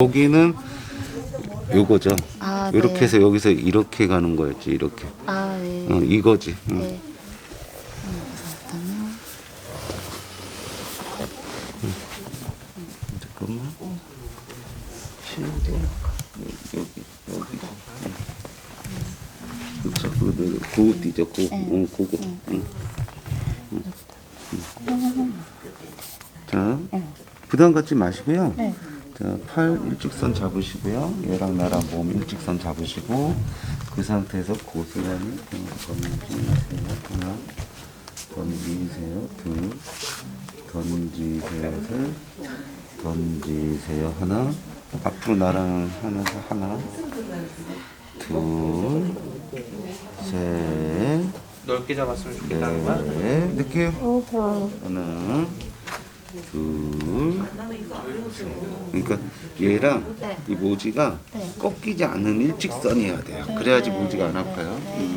여기는 요거죠. 아, 이렇게 네. 해서 여기서 이렇게 가는 거였지. 이렇게. 아, 네. 어, 이거지. 응. 네. 잠깐만. 치우고 여기 여기. 그렇죠. 그 고띠죠. 고. 응, 고고. 응. 응. 응. 자, 부담 갖지 마시고요. 네. 자, 팔 일직선 잡으시고요. 얘랑 나랑 몸 일직선 잡으시고 그 상태에서 고스란히 던지세요. 하나, 던지세요. 둘, 던지세요. 셋, 던지세요. 하나, 앞으로 나랑 하면서 하나, 둘, 셋, 넓게 잡았으면 좋겠다는 거야? 넷, 느껴요. 하나, 둘, 셋. 그러니까 얘랑 네. 이 모지가 네. 꺾이지 않는 일직선이어야 돼요. 그래야지 네, 모지가 안 네, 아파요. 네. 음.